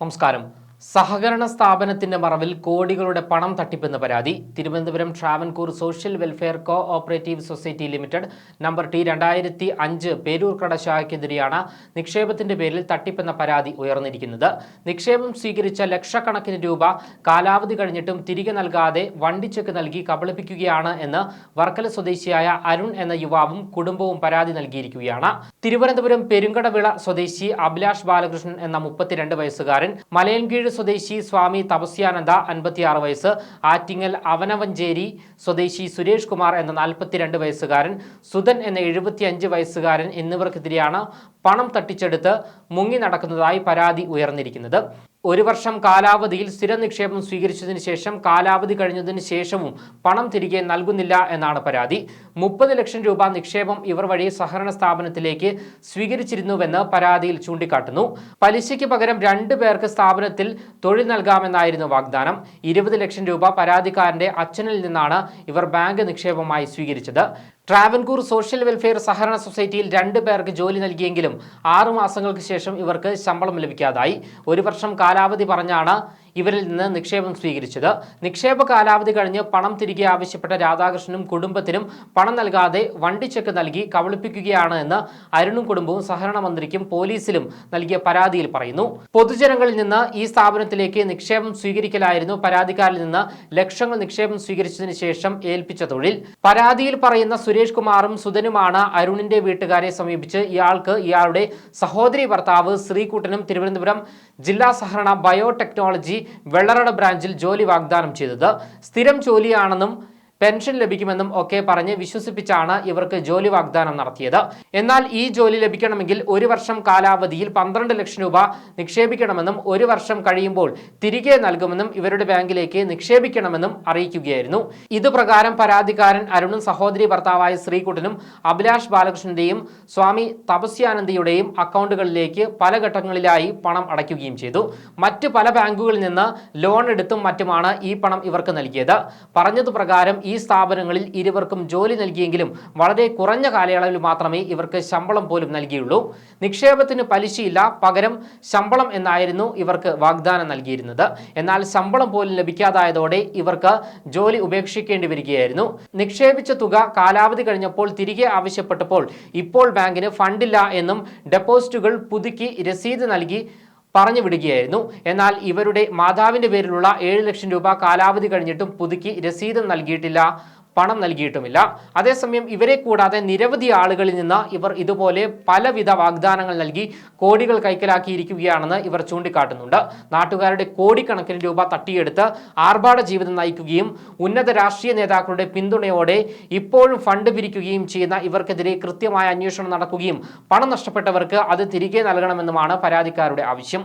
നമസ്കാരം. സഹകരണ സ്ഥാപനത്തിന്റെ മറവിൽ കോടികളുടെ പണം തട്ടിപ്പെന്ന പരാതി. Thiruvananthapuram Travancore social welfare cooperative society limited number T രണ്ടായിരത്തി അഞ്ച് പേരൂർക്കട ശാഖയ്ക്കെതിരെയാണ് നിക്ഷേപത്തിന്റെ പേരിൽ തട്ടിപ്പെന്ന പരാതി ഉയർന്നിരിക്കുന്നത്. നിക്ഷേപം സ്വീകരിച്ച ലക്ഷക്കണക്കിന് രൂപ കാലാവധി കഴിഞ്ഞിട്ടും തിരികെ നൽകാതെ വണ്ടിച്ചെക്ക് നൽകി കബളിപ്പിക്കുകയാണ് എന്ന് വർക്കല സ്വദേശിയായ അരുൺ എന്ന യുവാവും കുടുംബവും പരാതി നൽകിയിരിക്കുകയാണ്. തിരുവനന്തപുരം പെരുങ്കടവിള സ്വദേശി അഭിലാഷ് ബാലകൃഷ്ണൻ എന്ന മുപ്പത്തിരണ്ട് വയസ്സുകാരൻ മലയൻകീഴ് സ്വദേശി സ്വാമി തപസ്യാനന്ദ അൻപത്തിയാറ് വയസ്സ് ആറ്റിങ്ങൽ അവനവഞ്ചേരി സ്വദേശി സുരേഷ് കുമാർ എന്ന നാൽപ്പത്തിരണ്ട് വയസ്സുകാരൻ സുധൻ എന്ന എഴുപത്തിയഞ്ച് വയസ്സുകാരൻ എന്നിവർക്കെതിരെയാണ് പണം തട്ടിച്ചെടുത്ത് മുങ്ങി നടക്കുന്നതായി പരാതി ഉയർന്നിരിക്കുന്നത്. ഒരു വർഷം കാലാവധിയിൽ സ്ഥിര നിക്ഷേപം സ്വീകരിച്ചതിന് ശേഷം കാലാവധി കഴിഞ്ഞതിന് ശേഷവും പണം തിരികെ നൽകുന്നില്ല എന്നാണ് പരാതി. മുപ്പത് ലക്ഷം രൂപ നിക്ഷേപം ഇവർ വഴി സഹകരണ സ്ഥാപനത്തിലേക്ക് സ്വീകരിച്ചിരുന്നുവെന്ന് പരാതിയിൽ ചൂണ്ടിക്കാട്ടുന്നു. പലിശയ്ക്ക് പകരം രണ്ടു പേർക്ക് സ്ഥാപനത്തിൽ തൊഴിൽ നൽകാമെന്നായിരുന്നു വാഗ്ദാനം. ഇരുപത് ലക്ഷം രൂപ പരാതിക്കാരന്റെ അച്ഛനിൽ നിന്നാണ് ഇവർ ബാങ്ക് നിക്ഷേപമായി സ്വീകരിച്ചത്. ട്രാവൻകൂർ സോഷ്യൽ വെൽഫെയർ സഹകരണ സൊസൈറ്റിയിൽ രണ്ട് പേർക്ക് ജോലി നൽകിയെങ്കിലും ആറു മാസങ്ങൾക്ക് ശേഷം ഇവർക്ക് ശമ്പളം ലഭിക്കാതായി. ഒരു വർഷം കാലാവധി പറഞ്ഞാണ് ഇവരിൽ നിന്ന് നിക്ഷേപം സ്വീകരിച്ചത്. നിക്ഷേപ കാലാവധി കഴിഞ്ഞ് പണം തിരികെ ആവശ്യപ്പെട്ട രാധാകൃഷ്ണനും കുടുംബത്തിനും പണം നൽകാതെ വണ്ടി ചെക്ക് നൽകി കബളിപ്പിക്കുകയാണ് എന്ന് അരുണും കുടുംബവും സഹകരണ മന്ത്രിക്കും പോലീസിലും നൽകിയ പരാതിയിൽ പറയുന്നു. പൊതുജനങ്ങളിൽ നിന്ന് ഈ സ്ഥാപനത്തിലേക്ക് നിക്ഷേപം സ്വീകരിക്കലായിരുന്നു പരാതിക്കാരിൽ നിന്ന് ലക്ഷങ്ങൾ നിക്ഷേപം സ്വീകരിച്ചതിന് ശേഷം ഏൽപ്പിച്ച തൊഴിൽ. പരാതിയിൽ പറയുന്ന സുരേഷ് കുമാറും സുധനുമാണ് അരുണിന്റെ വീട്ടുകാരെ സമീപിച്ച് ഇയാൾക്ക് ഇയാളുടെ സഹോദരി ഭർത്താവ് ശ്രീകുട്ടനും തിരുവനന്തപുരം ജില്ലാ സഹകരണ ബയോടെക്നോളജി വെള്ളറട ബ്രാഞ്ചിൽ ജോലി വാഗ്ദാനം ചെയ്തത്. സ്ഥിരം ജോലിയാണെന്നും പെൻഷൻ ലഭിക്കുമെന്നും ഒക്കെ പറഞ്ഞ് വിശ്വസിപ്പിച്ചാണ് ഇവർക്ക് ജോലി വാഗ്ദാനം നടത്തിയത്. എന്നാൽ ഈ ജോലി ലഭിക്കണമെങ്കിൽ ഒരു വർഷം കാലാവധിയിൽ പന്ത്രണ്ട് ലക്ഷം രൂപ നിക്ഷേപിക്കണമെന്നും ഒരു വർഷം കഴിയുമ്പോൾ തിരികെ നൽകുമെന്നും ഇവരുടെ ബാങ്കിലേക്ക് നിക്ഷേപിക്കണമെന്നും അറിയിക്കുകയായിരുന്നു. ഇതുപ്രകാരം പരാതിക്കാരൻ അരുണും സഹോദരി ഭർത്താവായ ശ്രീകുട്ടനും അഭിലാഷ് ബാലകൃഷ്ണന്റെയും സ്വാമി തപസ്യാനന്ദയുടെയും അക്കൗണ്ടുകളിലേക്ക് പല ഘട്ടങ്ങളിലായി പണം അടയ്ക്കുകയും ചെയ്തു. മറ്റ് പല ബാങ്കുകളിൽ നിന്ന് ലോൺ എടുത്തും മറ്റുമാണ് ഈ പണം ഇവർക്ക് നൽകിയത്. പറഞ്ഞതുപ്രകാരം ഈ സ്ഥാപനങ്ങളിൽ ഇരുവർക്കും ജോലി നൽകിയെങ്കിലും വളരെ കുറഞ്ഞ കാലയളവിൽ മാത്രമേ ഇവർക്ക് ശമ്പളം പോലും നൽകിയുള്ളൂ. നിക്ഷേപത്തിന് പലിശയില്ല പകരം ശമ്പളം എന്നായിരുന്നു ഇവർക്ക് വാഗ്ദാനം നൽകിയിരുന്നത്. എന്നാൽ ശമ്പളം പോലും ലഭിക്കാതായതോടെ ഇവർക്ക് ജോലി ഉപേക്ഷിക്കേണ്ടി വരികയായിരുന്നു. നിക്ഷേപിച്ച തുക കാലാവധി കഴിഞ്ഞപ്പോൾ തിരികെ ആവശ്യപ്പെട്ടപ്പോൾ ഇപ്പോൾ ബാങ്കിന് ഫണ്ടില്ല എന്നും ഡെപ്പോസിറ്റുകൾ പുതുക്കി രസീത് നൽകി പറഞ്ഞു വിടുകയായിരുന്നു. എന്നാൽ ഇവരുടെ മാതാവിന്റെ പേരിലുള്ള ഏഴ് ലക്ഷം രൂപ കാലാവധി കഴിഞ്ഞിട്ടും പുതുക്കി രസീത് നൽകിയിട്ടില്ല. പണം നൽകിയിട്ടുമില്ല. അതേസമയം ഇവരെ കൂടാതെ നിരവധി ആളുകളിൽ നിന്ന് ഇവർ ഇതുപോലെ പലവിധ വാഗ്ദാനങ്ങൾ നൽകി കോടികൾ കൈക്കലാക്കിയിരിക്കുകയാണെന്ന് ഇവർ ചൂണ്ടിക്കാട്ടുന്നുണ്ട്. നാട്ടുകാരുടെ കോടിക്കണക്കിന് രൂപ തട്ടിയെടുത്ത് ആർഭാട ജീവിതം നയിക്കുകയും ഉന്നത രാഷ്ട്രീയ നേതാക്കളുടെ പിന്തുണയോടെ ഇപ്പോഴും ഫണ്ട് പിരിക്കുകയും ചെയ്യുന്ന ഇവർക്കെതിരെ കൃത്യമായ അന്വേഷണം നടക്കുകയും പണം നഷ്ടപ്പെട്ടവർക്ക് അത് തിരികെ നൽകണമെന്നുമാണ് പരാതിക്കാരുടെ ആവശ്യം.